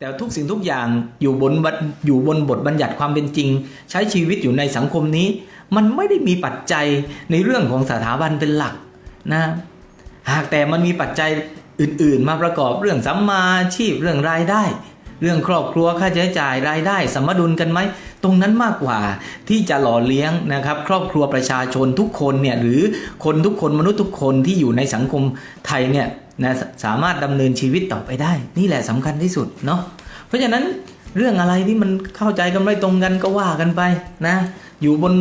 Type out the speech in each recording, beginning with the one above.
แต่ทุกสิ่งทุกอย่างอยู่บนบัญอยู่บนบทบัญญัติความเป็นจริง ใช้ชีวิตอยู่ในสังคมนี้ มันไม่ได้มีปัจจัยในเรื่องของสถาบันเป็นหลักนะหากแต่มันมีปัจจัยอื่น ๆ มาประกอบเรื่องสัมมาชีพเรื่องรายได้ เรื่องครอบครัวค่าใช้จ่ายรายได้สมดุลกันไหมตรงนั้นมากกว่าที่จะหล่อเลี้ยงนะครับ ครอบครัวประชาชนทุกคนเนี่ยหรือคนทุกคนมนุษย์ทุกคนที่อยู่ในสังคมไทยเนี่ย นะสามารถดำเนินชีวิตต่อไปได้ นี่แหละสำคัญที่สุดเนาะเพราะฉะนั้นเรื่องอะไรที่มันเข้าใจกันไม่ตรงกันก็ว่ากันไปนะอยู่บน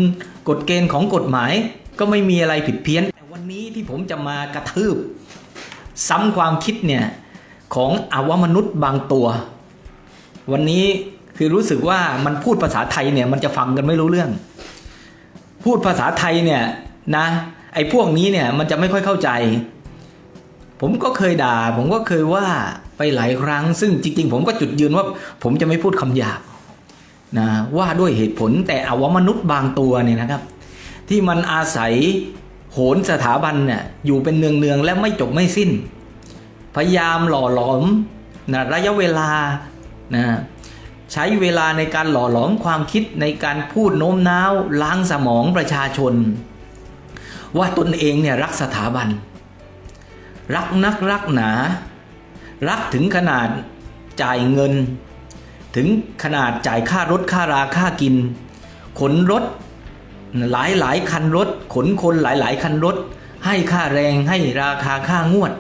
กฎเกณฑ์ของกฎหมายก็ไม่มีอะไรผิดเพี้ยนแต่วันนี้ที่ผมจะมากระทืบ ซ้ำความคิดเนี่ยของอวมนุษย์บางตัว วันนี้คือรู้สึกว่ามันพูดภาษาไทยเนี่ยมันจะฟังกันไม่รู้เรื่อง พูดภาษาไทยเนี่ยนะไอ้พวกนี้เนี่ยมันจะไม่ค่อยเข้าใจ ผมก็เคยด่า ผมก็เคยว่าไปหลายครั้ง ซึ่งจริง ๆ ผมก็จุดยืนว่า ผมจะไม่พูดคำหยาบนะว่าด้วยเหตุผลแต่อวมนุษย์บางตัวเนี่ยนะครับ ที่มันอาศัยโหนสถาบันเนี่ยอยู่เป็นเนืองๆและไม่จบไม่สิ้น พยายามหล่อหลอมนะระยะเวลานะใช้เวลาในการหล่อหลอมความคิดในการพูดโน้มน้าวล้างสมองประชาชน ว่าตนเองเนี่ยรักสถาบัน รักนักรักหนา รักถึงขนาดจ่ายเงิน ถึงขนาดจ่ายค่ารถค่าราค่ากิน ขนรถหลายหลายคันรถ ขนคนหลายหลายคันรถ ให้ค่าแรงให้ราคาค่างวด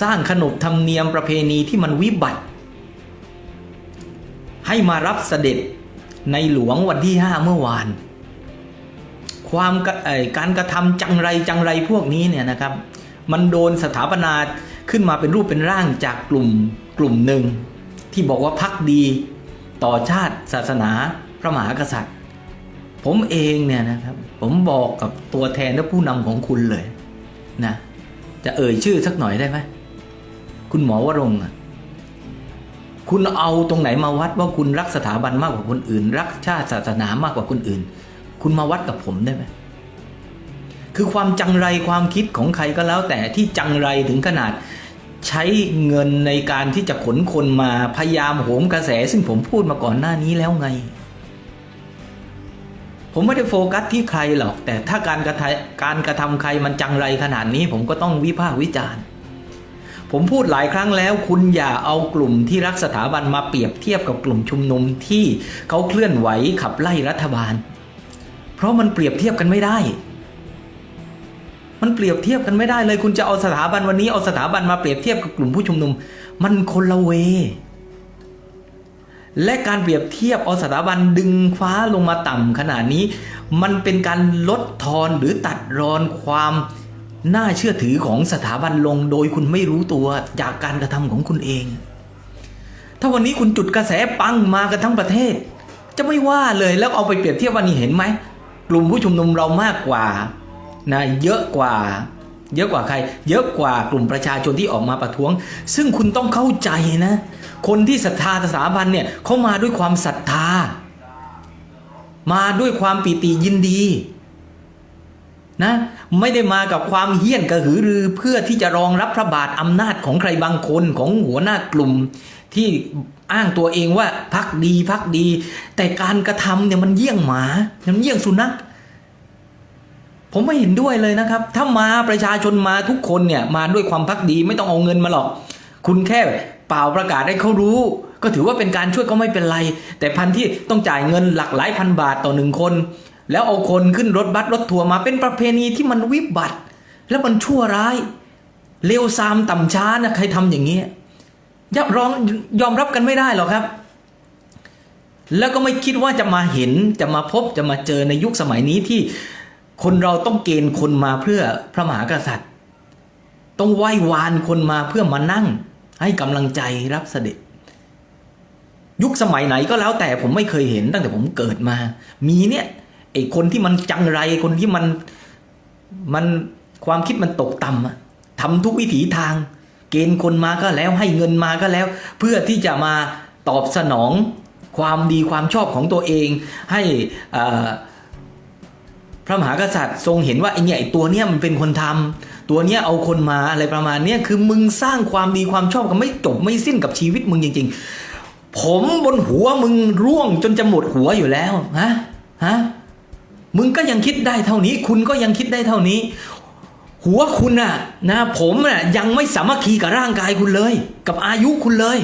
สร้างขนบธรรมเนียมประเพณีที่มันวิบัติ ให้มารับเสด็จในหลวงวันที่ห้าเมื่อวาน ความกะเอ่อการกระทำจังไรจังไรพวกนี้เนี่ยนะครับ มันโดนสถาปนาขึ้นมาเป็นรูปเป็นร่างจากกลุ่มกลุ่มหนึ่ง ที่บอกว่าพักดีต่อชาติศาสนาพระมหากษัตริย์ ผมเองเนี่ยนะครับ ผมบอกกับตัวแทนและผู้นำของคุณเลยนะจะเอ่ยชื่อสักหน่อยได้ไหมคุณหมอวรงค์คุณเอาตรงไหนมาวัดว่าคุณรักสถาบันมากกว่าคนอื่น รักชาติศาสนามากกว่าคนอื่น คุณมาวัดกับผมได้ไหม คือความจังไรความคิดของใครก็แล้วแต่ที่จังไรถึงขนาดใช้เงินในการที่จะขนคนมาพยายามโหมกระแส ซึ่งผมพูดมาก่อนหน้านี้แล้วไง ผมไม่ได้โฟกัสที่ใครหรอก แต่ถ้าการกระทการกระทำใครมันจังไรขนาดนี้ ผมก็ต้องวิพากษ์วิจารณ์ ผมพูดหลายครั้งแล้ว คุณอย่าเอากลุ่มที่รักสถาบันมาเปรียบเทียบกับกลุ่มชุมนุมที่เขาเคลื่อนไหวขับไล่รัฐบาล เพราะมันเปรียบเทียบกันไม่ได้ มันเปรียบเทียบกันไม่ได้เลย คุณจะเอาสถาบันวันนี้เอาสถาบันมาเปรียบเทียบกับกลุ่มผู้ชุมนุม มันคนละเว และการเปรียบเทียบเอาสถาบันดึงฟ้าลงมาต่ำขนาดนี้ มันเป็นการลดทอนหรือตัดรอนความน่าเชื่อถือของสถาบันลงโดยคุณไม่รู้ตัวจากการกระทำของคุณเอง ถ้าวันนี้คุณจุดกระแสปังมากันทั้งประเทศ จะไม่ว่าเลยแล้วเอาไปเปรียบเทียบวันนี้เห็นไหมกลุ่มผู้ชุมนุมเรามากกว่า นะเยอะกว่าเยอะกว่าใคร เยอะกว่ากลุ่มประชาชนที่ออกมาประท้วง ซึ่งคุณต้องเข้าใจนะ คนที่ศรัทธาสถาบันเนี่ยเขามาด้วยความศรัทธา มาด้วยความปีติยินดีนะไม่ได้มากับความเฮี้ยนกระหือรือเพื่อที่จะรองรับพระบาทอำนาจของใครบางคนของหัวหน้ากลุ่มที่อ้างตัวเองว่าพักดีพักดี แต่การกระทำเนี่ยมันเยี่ยงหมามันเยี่ยงสุนัข ผมไม่เห็นด้วยเลยนะครับ ถ้ามาประชาชนมาทุกคนเนี่ยมาด้วยความพักดีไม่ต้องเอาเงินมาหรอก คุณแค่เปล่าประกาศให้เขารู้ ก็ถือว่าเป็นการช่วยก็ไม่เป็นไร แต่พันที่ต้องจ่ายเงินหลักหลายพันบาทต่อหนึ่งคน แล้วเอาคนขึ้นรถบัสรถทัวร์มาเป็นประเพณีที่มันวิบัติ แล้วมันชั่วร้ายเลวซามต่ำช้านะใครทำอย่างนี้ยับร้องยอมรับกันไม่ได้หรอกครับ แล้วก็ไม่คิดว่าจะมาเห็นจะมาพบจะมาเจอในยุคสมัยนี้ที่ คนเราต้องเกณฑ์คนมาเพื่อพระมหากษัตริย์ ต้องไหว้วานคนมาเพื่อมานั่ง ให้กำลังใจรับเสด็จ ยุคสมัยไหนก็แล้วแต่ผมไม่เคยเห็นตั้งแต่ผมเกิดมา มีเนี่ยไอ้คนที่มันจังไรคนที่มันมันความคิดมันตกต่ำทำทุกวิถีทาง เกณฑ์คนมาก็แล้วให้เงินมาก็แล้ว เพื่อที่จะมาตอบสนองความดีความชอบของตัวเองให้อ่า พระมหากษัตริย์ทรงเห็นว่าไอเนี่ยไอตัวเนี้ยมันเป็นคนทำตัวเนี้ยเอาคนมาอะไรประมาณเนี้ยคือมึงสร้างความดีความชอบกันไม่จบไม่สิ้นกับชีวิตมึงจริง ๆ ผมบนหัวมึงร่วงจนจะหมดหัวอยู่แล้วฮะฮะมึงก็ยังคิดได้เท่านี้ คุณก็ยังคิดได้เท่านี้ หัวคุณน่ะนะผมน่ะยังไม่สามัคคีกับร่างกายคุณเลย กับอายุคุณเลย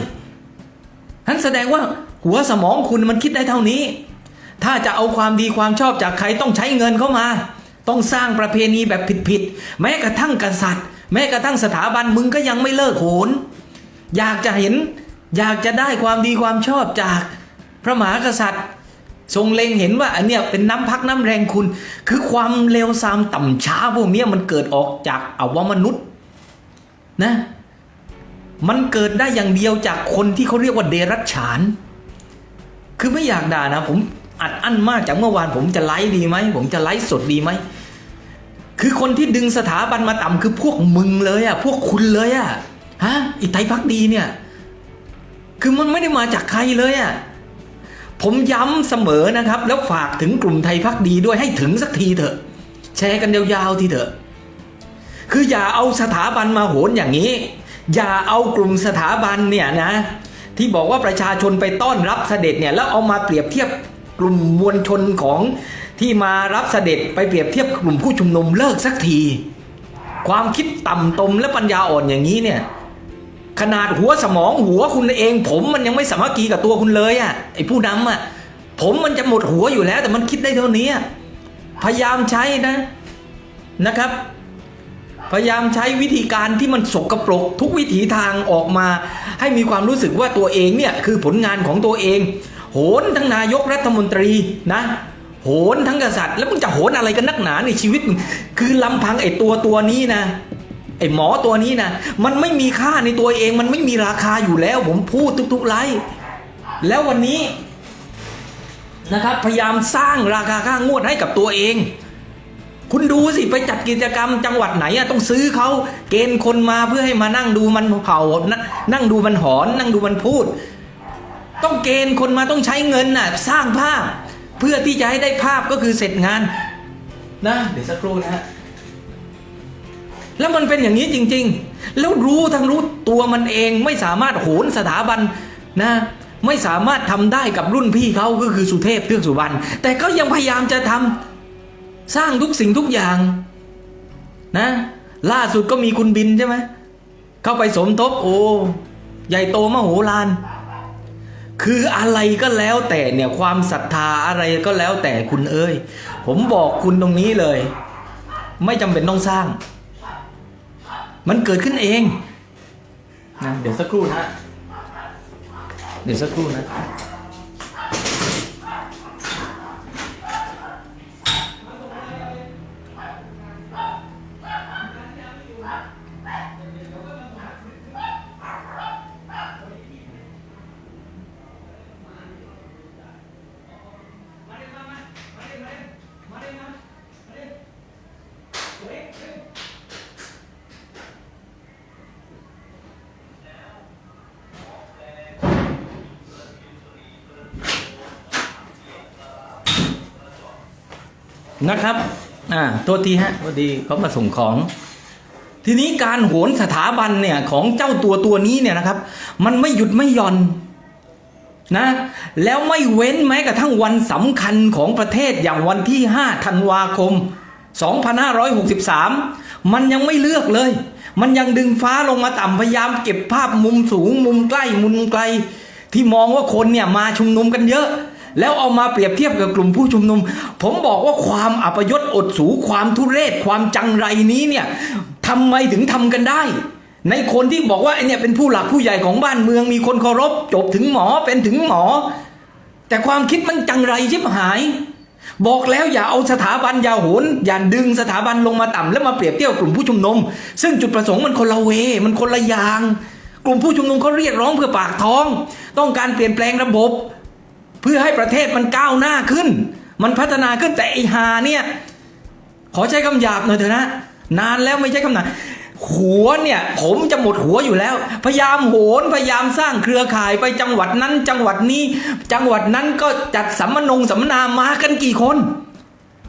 นั้นแสดงว่าหัวสมองคุณมันคิดได้เท่านี้ ถ้าจะเอาความดีความชอบจากใครต้องใช้เงินเข้ามา ต้องสร้างประเพณีแบบผิดๆแม้กระทั่งกษัตริย์ แม้กระทั่งสถาบันมึงก็ยังไม่เลิกโหนอยากจะเห็นอยากจะได้ความดีความชอบจากพระมหากษัตริย์ ทรงเล็งเห็นว่าอันเนี้ยเป็นน้ำพักน้ำแรงคุณ คือความเลวทรามต่ำช้าพวกเนี้ยมันเกิดออกจากอวมนุษย์นะมันเกิดได้อย่างเดียวจากคนที่เขาเรียกว่าเดรัจฉาน คือไม่อยากด่านะผม อัดอั้นมากจากเมื่อวานผมจะไลฟ์ดีไหมผมจะไลฟ์สดดีไหมคือคนที่ดึงสถาบันมาต่ำคือพวกมึงเลยอะพวกคุณเลยอะฮะอีไทยพักดีเนี่ย คือมันไม่ได้มาจากใครเลยอะผมย้ำเสมอนะครับ แล้วฝากถึงกลุ่มไทยพักดีด้วยให้ถึงสักทีเถอะ แชร์กันยาวๆทีเถอะ คืออย่าเอาสถาบันมาโหนอย่างนี้ อย่าเอากลุ่มสถาบันเนี่ยนะที่บอกว่าประชาชนไปต้อนรับเสด็จเนี่ยแล้วเอามาเปรียบเทียบ กลุ่มมวลชนของที่มารับเสด็จไปเปรียบเทียบกลุ่มผู้ชุมนุมเลิกสักที ความคิดต่ำตมและปัญญาอ่อนอย่างนี้เนี่ย ขนาดหัวสมองหัวคุณเอง ผมมันยังไม่สามัคคีกับตัวคุณเลยอะ่ะไอ้ผู้นำอะ่ะผมมันจะหมดหัวอยู่แล้ว แต่มันคิดได้เท่านี้ พยายามใช้นะนะครับ พยายามใช้วิธีการที่มันสกรปรกทุกวิถีทางออกมา ให้มีความรู้สึกว่าตัวเองเนี่ยคือผลงานของตัวเอง โหนทั้งนายกรัฐมนตรีนะ โหนทั้งกษัตริย์ แล้วมึงจะโหนอะไรกันนักหนาในชีวิตมึงคือลำพังไอ้ตัวตัวนี้นะไอ้หมอตัวนี้นะมันไม่มีค่าในตัวเอง มันไม่มีราคาอยู่แล้ว ผมพูดทุกๆไลฟ์แล้ววันนี้นะครับพยายามสร้างราคาค่างวดให้กับตัวเอง คุณดูสิไปจัดกิจกรรมจังหวัดไหนอะต้องซื้อเขาเกณฑ์คนมาเพื่อให้มานั่งดูมันเผานะนั่งดูมันหอน นั่งดูมันพูด ต้องเกณฑ์คนมาต้องใช้เงินน่ะสร้างภาพ เพื่อที่จะให้ได้ภาพก็คือเสร็จงานนะเดี๋ยวสักครู่นะฮะแล้วมันเป็นอย่างนี้จริง ๆ แล้วรู้ทั้งรู้ตัวมันเองไม่สามารถโหนสถาบันนะไม่สามารถทำได้กับรุ่นพี่เขาก็คือสุเทพเทือกสุบรรณแต่ก็ยังพยายามจะทำสร้างทุกสิ่งทุกอย่างนะ ล่าสุดก็มีคุณบินใช่ไหมเข้าไปสมทบโอ้ใหญ่โตมโหฬาร คืออะไรก็แล้วแต่เนี่ยความศรัทธาอะไรก็แล้วแต่คุณเอ้ย ผมบอกคุณตรงนี้เลย ไม่จำเป็นต้องสร้าง มันเกิดขึ้นเองนะเดี๋ยวสักครู่นะ เดี๋ยวสักครู่นะ นะครับอ่าโทษทีฮะพอดีเขามาส่งของ ทีนี้การโหนสถาบันเนี่ยของเจ้าตัวตัวนี้เนี่ยนะครับ มันไม่หยุดไม่หย่อนนะแล้วไม่เว้นแม้กระทั่งวันสำคัญของประเทศอย่างวันที่ 5 ธันวาคม 2563 มันยังไม่เลือกเลย มันยังดึงฟ้าลงมาต่ำพยายามเก็บภาพมุมสูงมุมใกล้มุมไกล ที่มองว่าคนเนี่ยมาชุมนุมกันเยอะ แล้วเอามาเปรียบเทียบกับกลุ่มผู้ชุมนุม ผมบอกว่าความอัปยศอดสูความทุเรศความจังไรนี้เนี่ยทำไมถึงทำกันได้ ในคนที่บอกว่าไอเนี่ยเป็นผู้หลักผู้ใหญ่ของบ้านเมือง มีคนเคารพจบถึงหมอเป็นถึงหมอ แต่ความคิดมันจังไรชิบหาย บอกแล้วอย่าเอาสถาบันอย่าโหนอย่าดึงสถาบันลงมาต่ำแล้วมาเปรียบเทียบกับกลุ่มผู้ชุมนุม ซึ่งจุดประสงค์มันคนละเว มันคนละอย่าง กลุ่มผู้ชุมนุมเขาเรียกร้องเพื่อปากท้อง ต้องการเปลี่ยนแปลงระบบ เพื่อให้ประเทศมันก้าวหน้าขึ้น มันพัฒนาขึ้นแต่ไอหาเนี่ย ขอใช้คำหยาบหน่อยเถอะนะ นานแล้วไม่ใช่คำหนาหัวเนี่ย ผมจะหมดหัวอยู่แล้ว พยายามโหนพยายามสร้างเครือข่ายไปจังหวัดนั้น จังหวัดนี้ จังหวัดนั้นก็จัดสัมมนงสัมมนามากันกี่คน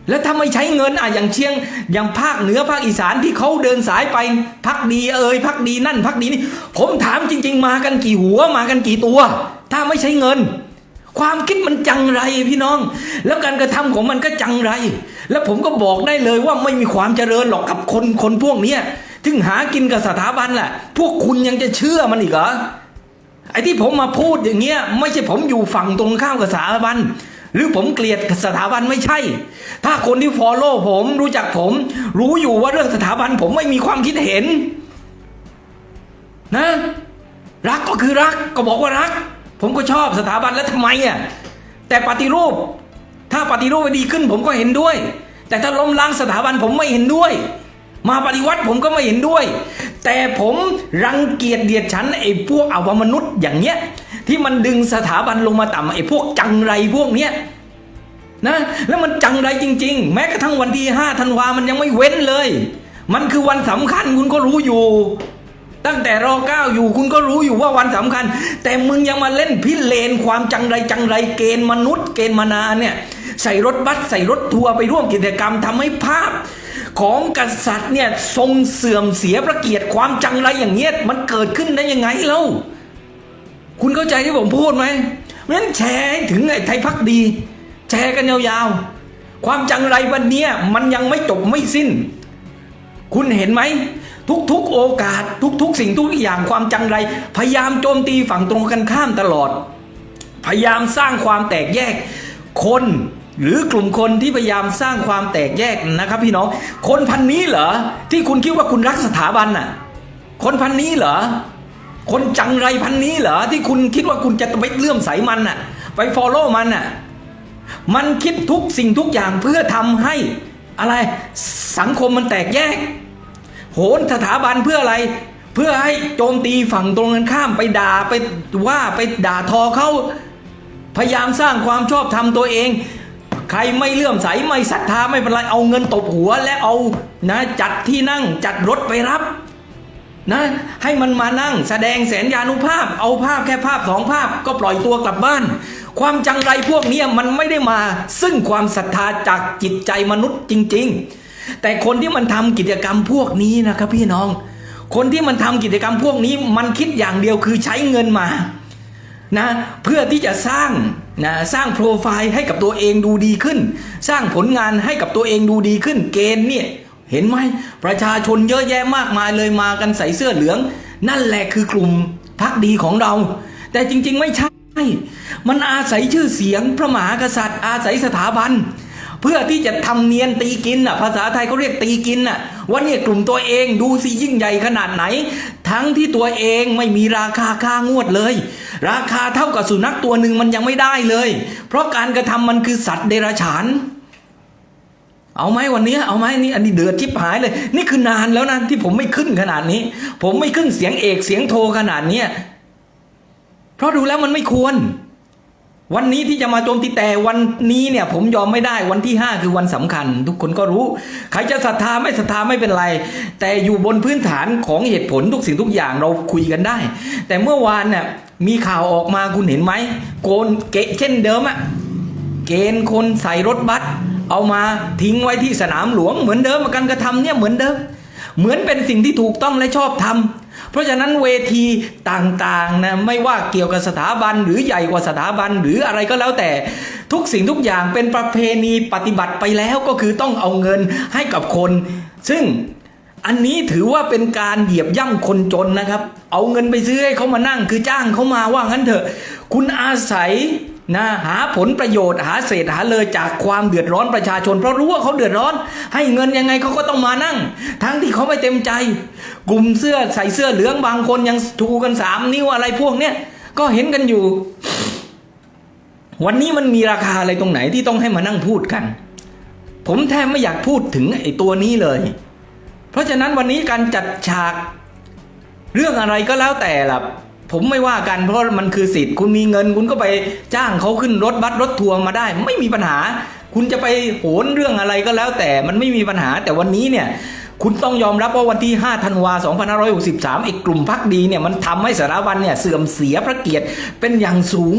แล้วถ้าไม่ใช้เงินอะอย่างเชียง อย่างภาคเหนือภาคอีสานที่เขาเดินสายไปพักดีเอ่ยพักดีนั่นพักดีนี่ ผมถามจริง ๆ มากันกี่หัวมากันกี่ตัว ถ้าไม่ใช้เงิน ความคิดมันจังไรพี่น้อง แล้วการกระทำของมันก็จังไร แล้วผมก็บอกได้เลยว่าไม่มีความเจริญหรอกกับคนคนพวกเนี้ยถึงหากินกับสถาบันแหละพวกคุณยังจะเชื่อมันอีกเหรอไอ้ที่ผมมาพูดอย่างเงี้ยไม่ใช่ผมอยู่ฝั่งตรงข้ามกับสถาบันหรือผมเกลียดสถาบันไม่ใช่ ถ้าคนที่ฟอลโล่ผมรู้จักผม รู้อยู่ว่าเรื่องสถาบันผมไม่มีความคิดเห็น นะ รักก็คือรักก็บอกว่ารัก ผมก็ชอบสถาบันแล้วทำไมอะแต่ปฏิรูป ถ้าปฏิรูปไปดีขึ้นผมก็เห็นด้วย แต่ถ้าล้มล้างสถาบันผมไม่เห็นด้วย มาปฏิวัติผมก็ไม่เห็นด้วย แต่ผมรังเกียจเดียดฉันไอ้พวกอวมนุษย์อย่างเนี้ยที่มันดึงสถาบันลงมาต่ำไอ้พวกจังไรพวกเนี้ยนะแล้วมันจังไรจริง ๆ แม้กระทั่งวันที่5ธันวามันยังไม่เว้นเลย มันคือวันสำคัญคุณก็รู้อยู่ ตั้งแต่รอเก้าอยู่คุณก็รู้อยู่ว่าวันสำคัญ แต่มึงยังมาเล่นพิเลนความจังไรจังไรเกณฑ์มนุษย์เกณฑ์มานาเนี่ยใส่รถบัสใส่รถทัวร์ไปร่วมกิจกรรมทำให้ภาพของกษัตริย์เนี่ยทรงเสื่อมเสียพระเกียรติความจังไรอย่างเงี้ยมันเกิดขึ้นได้ยังไงเล่าคุณเข้าใจที่ผมพูดไหมเพราะฉะนั้นแชร์ถึงไอ้ไทยพักดี แชร์กันยาวๆ ความจังไรวันเนี้ยมันยังไม่จบไม่สิ้น คุณเห็นไหม ทุกๆโอกาส ทุกๆ สิ่งทุกอย่างความจังไร พยายามโจมตีฝั่งตรงกันข้ามตลอด พยายามสร้างความแตกแยกคนหรือกลุ่มคนที่พยายามสร้างความแตกแยกนะครับ พี่น้องคนพันนี้เหรอที่คุณคิดว่าคุณรักสถาบันน่ะ คนพันนี้เหรอคนจังไรพันนี้เหรอที่คุณคิดว่าคุณจะไปเลื่อมใสมันน่ะ ไปฟอลโล่มันน่ะ มันคิดทุกสิ่งทุกอย่างเพื่อทำให้อะไรสังคมมันแตกแยก โหนสถาบันเพื่ออะไร เพื่อให้โจมตีฝั่งตรงกันข้ามไปด่าไปว่าไปด่าทอเขาพยายามสร้างความชอบธรรมตัวเอง ใครไม่เลื่อมใสไม่ศรัทธาไม่เป็นไรเอาเงินตบหัวและเอานะจัดที่นั่งจัดรถไปรับนะให้มันมานั่งแสดงแสนยานุภาพ เอาภาพแค่ภาพสองภาพก็ปล่อยตัวกลับบ้าน ความจังไรพวกนี้มันไม่ได้มา ซึ่งความศรัทธาจากจิตใจมนุษย์จริง ๆ แต่คนที่มันทำกิจกรรมพวกนี้นะครับพี่น้อง คนที่มันทำกิจกรรมพวกนี้มันคิดอย่างเดียวคือใช้เงินมานะเพื่อที่จะสร้างนะสร้างโปรไฟล์ให้กับตัวเองดูดีขึ้น สร้างผลงานให้กับตัวเองดูดีขึ้น เกณฑ์เนี่ยเห็นไหมประชาชนเยอะแยะมากมายเลยมากันใส่เสื้อเหลือง นั่นแหละคือกลุ่มพักดีของเรา แต่จริงๆไม่ใช่ มันอาศัยชื่อเสียงพระมหากษัตริย์ อาศัยสถาบัน เพื่อที่จะทำเนียนตีกินอะภาษาไทยเขาเรียกตีกินอะว่าเนี่ยกลุ่มตัวเองดูสิยิ่งใหญ่ขนาดไหน ทั้งที่ตัวเองไม่มีราคาค่างวดเลย ราคาเท่ากับสุนัขตัวหนึ่งมันยังไม่ได้เลย เพราะการกระทำมันคือสัตว์เดรัจฉาน เอาไหมวันนี้เอาไหมนี่อันนี้เดือดชิบหายเลย นี่คือนานแล้วนะที่ผมไม่ขึ้นขนาดนี้ ผมไม่ขึ้นเสียงเอกเสียงโทขนาดเนี้ยเพราะดูแล้วมันไม่ควร วันนี้ที่จะมาโจมตีแต่วันนี้เนี่ยผมยอมไม่ได้วันที่ 5 คือวันสำคัญ ทุกคนก็รู้ ใครจะศรัทธาไม่ศรัทธาไม่เป็นไร แต่อยู่บนพื้นฐานของเหตุผลทุกสิ่งทุกอย่างเราคุยกันได้ แต่เมื่อวานเนี่ยมีข่าวออกมาคุณเห็นไหมโกนเกะเช่นเดิมอะเกณฑ์คนใส่รถบัสเอามาทิ้งไว้ที่สนามหลวงเหมือนเดิมการกระทำเนี่ยเหมือนเดิม เหมือนเป็นสิ่งที่ถูกต้องและชอบทำเพราะฉะนั้นเวทีต่างๆนะไม่ว่าเกี่ยวกับสถาบันหรือใหญ่กว่าสถาบันหรืออะไรก็แล้วแต่ทุกสิ่งทุกอย่างเป็นประเพณีปฏิบัติไปแล้วก็คือต้องเอาเงินให้กับคน ซึ่งอันนี้ถือว่าเป็นการเหยียบย่ำคนจนนะครับ เอาเงินไปซื้อให้เขามานั่งคือจ้างเขามาว่างั้นเถอะ คุณอาศัย นะหาผลประโยชน์หาเศษหาเลยจากความเดือดร้อนประชาชน เพราะรู้ว่าเขาเดือดร้อน ให้เงินยังไงเขาก็ต้องมานั่ง ทั้งที่เขาไม่เต็มใจ กลุ่มเสื้อใส่เสื้อเหลืองบางคนยังชูกันสามนิ้วอะไรพวกเนี้ยก็เห็นกันอยู่ วันนี้มันมีราคาอะไรตรงไหนที่ต้องให้มานั่งพูดกัน ผมแทบไม่อยากพูดถึงไอ้ตัวนี้เลย เพราะฉะนั้นวันนี้การจัดฉาก เรื่องอะไรก็แล้วแต่ล่ะ ผมไม่ว่ากันเพราะมันคือสิทธิ์ คุณมีเงินคุณก็ไปจ้างเขาขึ้นรถบัสรถทัวร์มาได้ ไม่มีปัญหา คุณจะไปโหนเรื่องอะไรก็แล้ว แต่มันไม่มีปัญหาแต่วันนี้เนี่ยคุณต้องยอมรับว่าวันที่ 5 ธันวา 2563 อีกกลุ่มพักดีเนี่ยมันทำให้สารวันเนี่ยเสื่อมเสียพระเกียรติเป็นอย่างสูง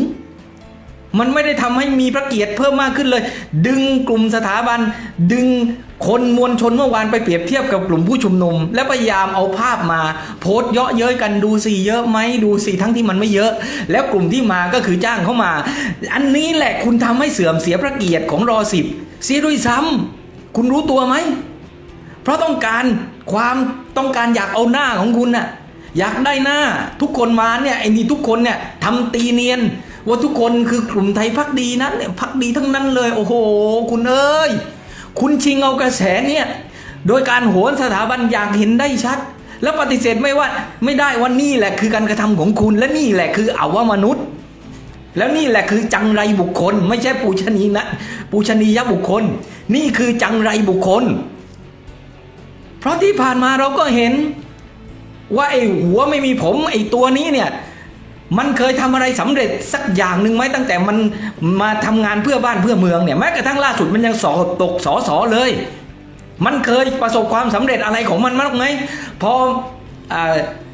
มันไม่ได้ทำให้มีพระเกียรติเพิ่มมากขึ้นเลย ดึงกลุ่มสถาบัน ดึงคนมวลชนเมื่อวานไปเปรียบเทียบกับกลุ่มผู้ชุมนุม และพยายามเอาภาพมา โพสต์เยาะเย้ยกันดูสิเยอะไหมดูสิทั้งที่มันไม่เยอะ แล้วกลุ่มที่มาก็คือจ้างเข้ามา อันนี้แหละคุณทำให้เสื่อมเสียพระเกียรติของรอสิบเสียด้วยซ้ำคุณรู้ตัวไหมเพราะต้องการความต้องการอยากเอาหน้าของคุณน่ะอยากได้หน้าทุกคนมาเนี่ยไอ้นี่ทุกคนเนี่ยทำตีเนียน ว่าทุกคนคือกลุ่มไทยพักดีนั้นเนี่ยพักดีทั้งนั้นเลย โอ้โห คุณเอ้ย คุณชิงเอากระแสเนี่ย โดยการโหนสถาบันอยากเห็นได้ชัด แล้วปฏิเสธไม่ว่าไม่ได้ว่านี่แหละคือการกระทำของคุณ และนี่แหละคืออาวมนุษย์ แล้วนี่แหละคือจังไรบุคคล ไม่ใช่ปูชนีนะปูชนียบุคคล นี่คือจังไรบุคคล เพราะที่ผ่านมาเราก็เห็นว่าไอ้หัวไม่มีผมไอ้ตัวนี้เนี่ย มันเคยทำอะไรสำเร็จสักอย่างหนึ่งไหมตั้งแต่มันมาทำงานเพื่อบ้านเพื่อเมืองเนี่ยแม้กระทั่งล่าสุดมันยังสอบตกสอสอเลย มันเคยประสบความสำเร็จอะไรของมันมั้งไหมพออ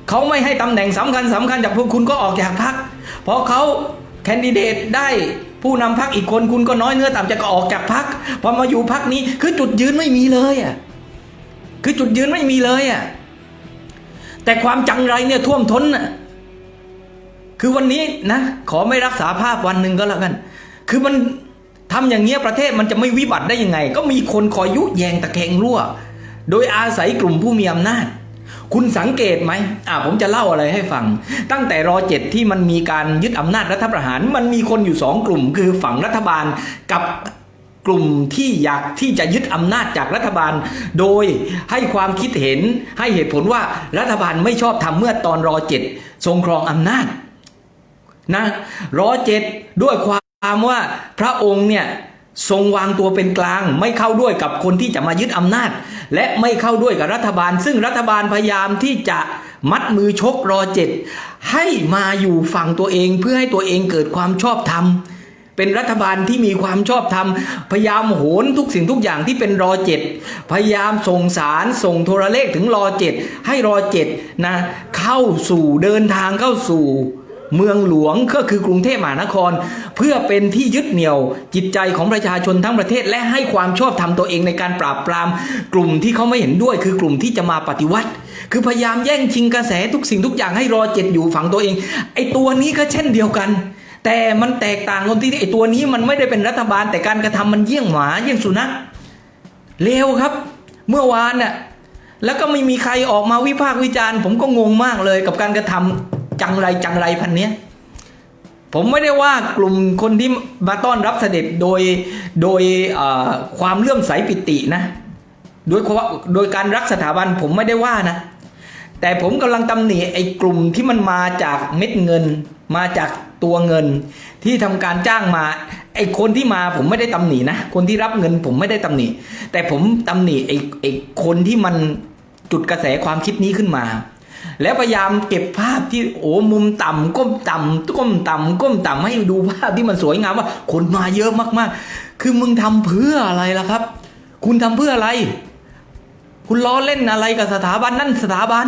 เขาไม่ให้ตำแหน่งสำคัญสำคัญจากพวกคุณก็ออกจากพรรคพอเขาแคนดิเดตได้ผู้นำพรรคอีกคนคุณก็น้อยเนื้อต่ำใจก็ออกจากพรรคพอมาอยู่พรรคนี้คือจุดยืนไม่มีเลยอะคือจุดยืนไม่มีเลยอะแต่ความจังไรเนี่ยท่วมท้นน่ะ คือวันนี้นะ ขอไม่รักษาภาพวันหนึ่งก็แล้วกัน คือมันทำอย่างเงี้ยประเทศมันจะไม่วิบัติได้ยังไง ก็มีคนคอยยุแยงตะแคงรั่ว โดยอาศัยกลุ่มผู้มีอำนาจ คุณสังเกตไหมอ่าผมจะเล่าอะไรให้ฟัง ตั้งแต่รอเจ็ดที่มันมีการยึดอำนาจรัฐประหาร มันมีคนอยู่สองกลุ่ม คือฝั่งรัฐบาลกับกลุ่มที่อยากที่จะยึดอำนาจจากรัฐบาล โดยให้ความคิดเห็นให้เหตุผลว่ารัฐบาลไม่ชอบทำเมื่อตอนรอเจ็ดทรงครองอำนาจ นะรอเจ็ดด้วยความว่าพระองค์เนี่ยทรงวางตัวเป็นกลาง ไม่เข้าด้วยกับคนที่จะมายึดอำนาจ และไม่เข้าด้วยกับรัฐบาล ซึ่งรัฐบาลพยายามที่จะมัดมือชกรอเจ็ดให้มาอยู่ฝั่งตัวเองเพื่อให้ตัวเองเกิดความชอบธรรมเป็นรัฐบาลที่มีความชอบธรรม พยายามโหนทุกสิ่งทุกอย่างที่เป็นรอเจ็ดพยายามส่งสารส่งโทรเลขถึงรอเจ็ดให้รอเจ็ดนะเข้าสู่เดินทางเข้าสู่ เมืองหลวงก็คือกรุงเทพมหานคร เพื่อเป็นที่ยึดเหนี่ยวจิตใจของประชาชนทั้งประเทศ และให้ความชอบธรรมตัวเองในการปราบปราม กลุ่มที่เขาไม่เห็นด้วย คือกลุ่มที่จะมาปฏิวัติ คือพยายามแย่งชิงกระแสทุกสิ่งทุกอย่างให้รอเจ็ดอยู่ฝังตัวเอง ไอ้ตัวนี้ก็เช่นเดียวกันแต่มันแตกต่างกันที่ไอ้ตัวนี้มันไม่ได้เป็นรัฐบาลแต่การกระทำมันเยี่ยงหมาเยี่ยงสุนัขเลวครับ เมื่อวานน่ะแล้วก็ไม่มีใครออกมาวิพากษ์วิจารณ์ ผมก็งงมากเลยกับการกระทำ จังไรจังไรพันเนี้ยผมไม่ได้ว่ากลุ่มคนที่มาต้อนรับเสด็จโดยโดยความเลื่อมใสปิตินะโดยความโดยการรักสถาบันผมไม่ได้ว่านะ แต่ผมกำลังตำหนิไอ้กลุ่มที่มันมาจากเม็ดเงิน มาจากตัวเงิน ที่ทำการจ้างมาไอ้คนที่มาผมไม่ได้ตำหนินะ คนที่รับเงินผมไม่ได้ตำหนิแต่ผมตำหนิไอ้ไอ้คนที่มันจุดกระแสความคิดนี้ขึ้นมา แล้วพยายามเก็บภาพที่โอ้มุมต่ำก้มต่ำก้มต่ำก้มต่ำให้ดูภาพที่มันสวยงามว่า คนมาเยอะมากๆ คือมึงทำเพื่ออะไรล่ะครับ คุณทำเพื่ออะไร คุณล้อเล่นอะไรกับสถาบันนั่นสถาบัน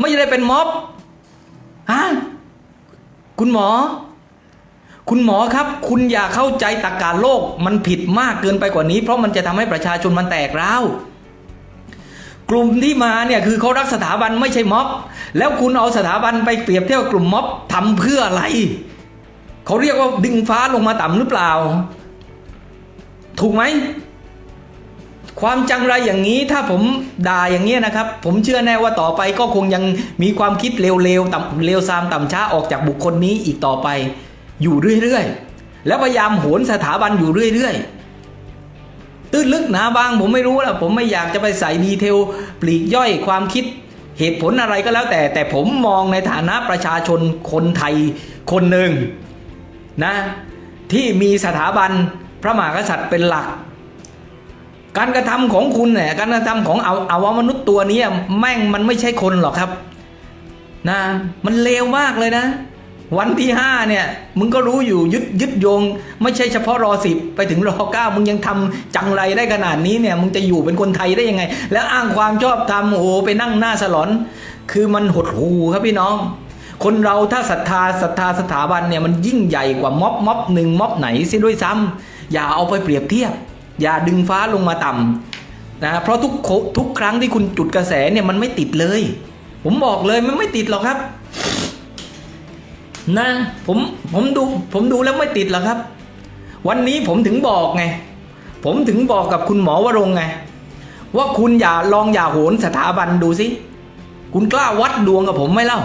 ไม่ได้เป็นม็อบฮะคุณหมอ คุณหมอครับ คุณอย่าเข้าใจตรกกาโลกมันผิดมากเกินไปกว่านี้ เพราะมันจะทำให้ประชาชนมันแตกร้าว กลุ่มที่มาเนี่ยคือเขารักสถาบันไม่ใช่ม็อบ แล้วคุณเอาสถาบันไปเปรียบเทียบกับกลุ่มม็อบทำเพื่ออะไร เขาเรียกว่าดึงฟ้าลงมาต่ำหรือเปล่า ถูกไหม ความจังไรอย่างนี้ถ้าผมด่าอย่างเงี้นะครับ ผมเชื่อแน่ว่าต่อไปก็คงยังมีความคิดเร็วๆต่ำเร็วซามต่ำช้าออกจากบุคคลนี้อีกต่อไป อยู่เรื่อยๆ แล้วพยายามโหนสถาบันอยู่เรื่อยๆ ตื้นลึกหนาบางผมไม่รู้ละผมไม่อยากจะไปใส่ดีเทลปลีกย่อยความคิดเหตุผลอะไรก็แล้วแต่ แต่ผมมองในฐานะประชาชนคนไทยคนหนึ่งนะที่มีสถาบันพระมหากษัตริย์เป็นหลัก การกระทำของคุณเนี่ยการกระทำของเอาอาวมนุษย์ตัวนี้แม่งมันไม่ใช่คนหรอกครับนะมันเลวมากเลยนะ วันที่ห้าเนี่ย มึงก็รู้อยู่ยึดยึดโยง ไม่ใช่เฉพาะรอสิบไปถึงรอเก้ามึงยังทำจังไรได้ขนาดนี้เนี่ย มึงจะอยู่เป็นคนไทยได้ยังไง แล้วอ้างความชอบธรรมโอ้โหไปนั่งหน้าสลอน คือมันหดหูครับพี่น้อง คนเราถ้าศรัทธาศรัทธาสถาบันเนี่ยมันยิ่งใหญ่กว่าม็อบม็อบหนึ่งม็อบไหนเสียด้วยซ้ำอย่าเอาไปเปรียบเทียบ อย่าดึงฟ้าลงมาต่ำนะเพราะทุกโคทุกครั้งที่คุณจุดกระแสเนี่ยมันไม่ติดเลย ผมบอกเลยมันไม่ติดหรอกครับ นะผมผมดูผมดูแล้วไม่ติดหรอกครับ วันนี้ผมถึงบอกไง ผมถึงบอกกับคุณหมอวรงไง ว่าคุณอย่าลองอย่าโหนสถาบันดูสิคุณกล้าวัดดวงกับผมไหมเล่า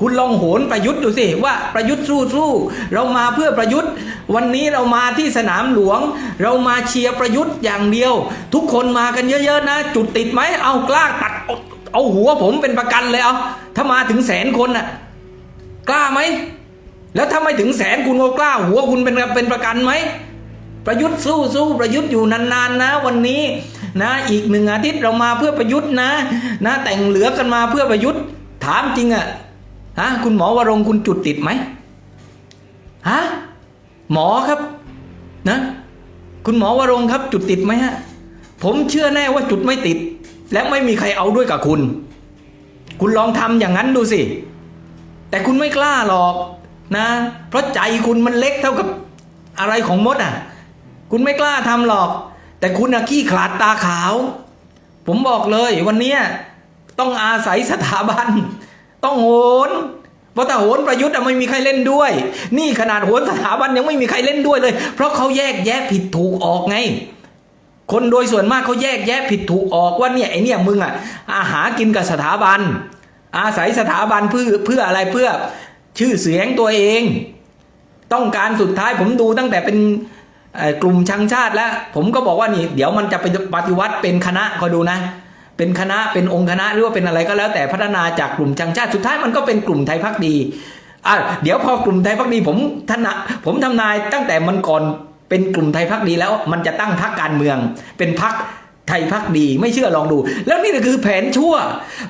คุณลองโหนประยุทธ์ดูสิว่าประยุทธ์สู้สู้เรามาเพื่อประยุทธ์ วันนี้เรามาที่สนามหลวง เรามาเชียร์ประยุทธ์อย่างเดียว ทุกคนมากันเยอะๆนะ จุดติดไหมเอากล้าตัดเอาหัวผมเป็นประกันเลยเอาถ้ามาถึงแสนคนน่ะ กล้าไหม แล้วถ้าไม่ถึงแสนคุณก็กล้า หัวคุณเป็นเป็นประกันไหม ประยุทธ์สู้สู้ประยุทธ์อยู่นานๆนะ วันนี้นะ อีกหนึ่งอาทิตย์เรามาเพื่อประยุทธ์นะ นะ แต่งเหลือกันมาเพื่อประยุทธ์ ถามจริงอะฮะคุณหมอวรงคุณจุดติดไหมฮะหมอครับนะ คุณหมอวรงครับ จุดติดไหมฮะผมเชื่อแน่ว่าจุดไม่ติด และไม่มีใครเอาด้วยกับคุณ คุณลองทำอย่างนั้นดูสิ แต่คุณไม่กล้าหรอกนะ เพราะใจคุณมันเล็กเท่ากับอะไรของมดอะ คุณไม่กล้าทำหรอก แต่คุณอะขี้ขลาดตาขาว ผมบอกเลยวันเนี้ยต้องอาศัยสถาบัน ต้องโหนเพราะถ้าโหนประยุทธ์อะไม่มีใครเล่นด้วย นี่ขนาดโหนสถาบันยังไม่มีใครเล่นด้วยเลย เพราะเขาแยกแยะผิดถูกออกไง คนโดยส่วนมากเขาแยกแยะผิดถูกออกว่าเนี่ยไอเนี่ยมึงอะอาหากินกับสถาบัน อาศัยสถาบันเพื่อเพื่ออะไรเพื่อชื่อเสียงตัวเอง ต้องการสุดท้ายผมดูตั้งแต่เป็นกลุ่มชังชาติแล้ว ผมก็บอกว่านี่ เดี๋ยวมันจะไปปฏิวัติเป็นคณะคอยดูนะ เป็นคณะเป็นองค์คณะหรือว่าเป็นอะไรก็แล้วแต่พัฒนาจากกลุ่มชังชาติสุดท้ายมันก็เป็นกลุ่มไทยพักดีอะเดี๋ยวพอกลุ่มไทยพักดีผมทนะผมทำนายตั้งแต่มันก่อนเป็นกลุ่มไทยพักดีแล้ว มันจะตั้งพักการเมือง เป็นพัก ไทยพักดีไม่เชื่อลองดู แล้วนี่ก็คือแผนชั่ว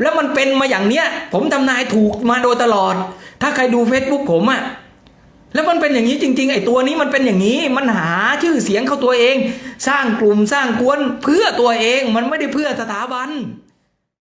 แล้วมันเป็นมาอย่างเนี้ย ผมทำนายถูกมาโดยตลอด ถ้าใครดูเฟซบุ๊กผมอะแล้วมันเป็นอย่างนี้จริง ๆ ไอ้ตัวนี้มันเป็นอย่างนี้ มันหาชื่อเสียงเข้าตัวเอง สร้างกลุ่มสร้างกวนเพื่อตัวเองมันไม่ได้เพื่อสถาบัน